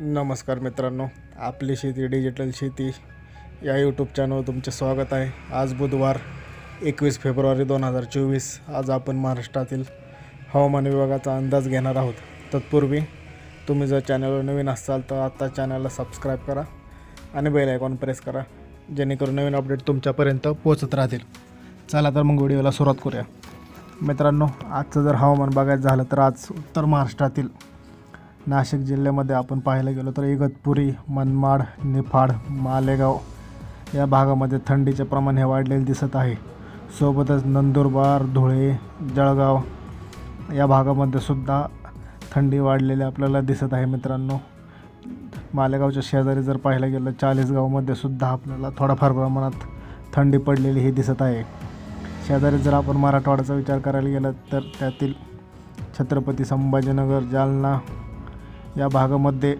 नमस्कार मित्रांनो आपली शेती डिजिटल शेती या यूट्यूब चॅनलवर तुमचे स्वागत आहे. आज बुधवार एकवीस फेब्रुवारी दोन हजार चोवीस. आज आपण महाराष्ट्रातील हवामान विभागाचा अंदाज घेणार आहोत. तत्पूर्वी तुम्ही जर चॅनलवर नवीन असाल तर आत्ता चॅनलला सबस्क्राईब करा आणि बेल आयकॉन प्रेस करा जेणेकरून नवीन अपडेट तुमच्यापर्यंत पोहोचत राहतील. चला तर मग व्हिडिओला सुरुवात करूया. मित्रांनो आजचं जर हवामान बघायचं झालं तर आज उत्तर महाराष्ट्रातील नाशिक जिल्ह्यामध्ये आपण पाहायला गेलो तर इगतपुरी मनमाड निफाड मालेगाव या भागामध्ये थंडीचे प्रमाण हे वाढलेले दिसत आहे. सोबतच नंदुरबार धुळे जळगाव या भागामध्ये सुद्धा थंडी वाढलेली आपल्याला दिसत आहे मित्रांनो. मालेगावच्या शेजारी जर पाहायला गेलं चाळीसगावमध्ये सुद्धा आपल्याला थोडाफार प्रमाणात थंडी पडलेली ही दिसत आहे. शेजारी जर आपण मराठवाड्याचा विचार करायला गेलं तर त्यातील छत्रपती संभाजीनगर जालना या भागामध्ये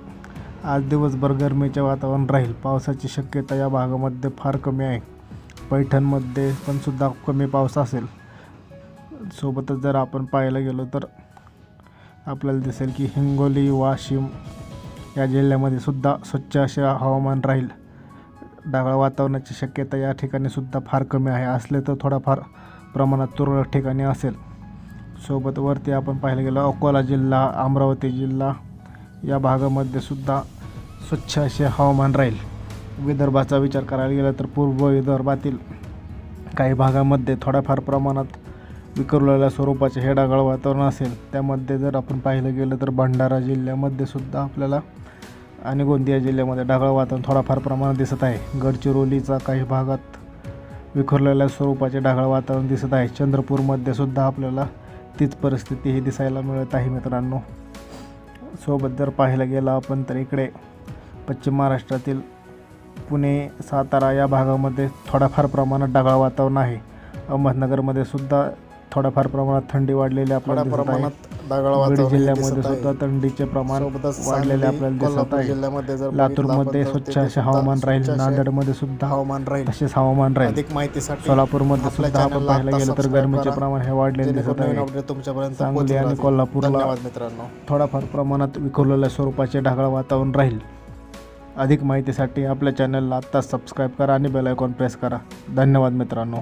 आज दिवसभर गरमीचे वातावरण राहील. पावसाची शक्यता या भागामध्ये फार कमी आहे. पैठणमध्ये पण सुद्धा कमी पाऊस असेल. सोबतच जर आपण पाहायला गेलो तर आपल्याला दिसेल की हिंगोली वाशिम या जिल्ह्यामध्ये सुद्धा स्वच्छ असे हवामान राहील. ढगाळ वातावरणाची शक्यता या ठिकाणी सुद्धा फार कमी आहे. असले तर थोडाफार प्रमाणात तुरळक ठिकाणी असेल. सोबत वरती आपण पाहायला गेलो अकोला जिल्हा अमरावती जिल्हा या भागामध्ये सुद्धा स्वच्छ असे हवामान राहील. विदर्भाचा विचार करायला गेला तर पूर्व विदर्भातील काही भागामध्ये थोड्याफार प्रमाणात विखुरलेल्या स्वरूपाचे हे ढगाळ वातावरण असेल. त्यामध्ये जर आपण पाहिलं गेलं तर भंडारा जिल्ह्यामध्ये सुद्धा आपल्याला आणि गोंदिया जिल्ह्यामध्ये ढगाळ वातावरण थोडाफार प्रमाणात दिसत आहे. गडचिरोलीचा काही भागात विखुरलेल्या स्वरूपाचे ढगाळ वातावरण दिसत आहे. चंद्रपूरमध्ये सुद्धा आपल्याला तीच परिस्थिती ही दिसायला मिळत आहे मित्रांनो. सोबत जर पाहायला गेला आपण तर इकडे पश्चिम महाराष्ट्रातील पुणे सातारा या भागामध्ये थोड्याफार प्रमाणात ढगाळ वातावरण आहे. अहमदनगरमध्ये सुद्धा थोड्याफार प्रमाणात थंडी वाढलेली आपल्याला प्रमाणात बीड जिल्ह्यामध्ये सुद्धा थंडीचे प्रमाण वाढलेले आपल्याला दिसत आहे. जिल्ह्यामध्ये जर लातूरमध्ये स्वच्छ असे हवामान राहील नांदेडमध्ये सुद्धा हवामान राहील. तसेच हवामान राहील. अधिक माहितीसाठी सोलापूरमध्ये आपल्या सुद्धा आपण चॅनलला पाहायला आता गेलं तर सबस्क्राईब गरमीचे करा. प्रमाण हे वाढलेले दिसत जेणेकरून नवीन आहे तुमच्यापर्यंत सांगली पोहोचून आणि राहतील. कोल्हापूरला धन्यवाद मित्रांनो. थोडाफार प्रमाणात विखुरलेल्या स्वरूपाचे ढगाळ वातावरण राहील. अधिक माहितीसाठी आपल्या चॅनलला आत्ताच सबस्क्राईब करा आणि बेल आयकॉन प्रेस करा. धन्यवाद मित्रांनो.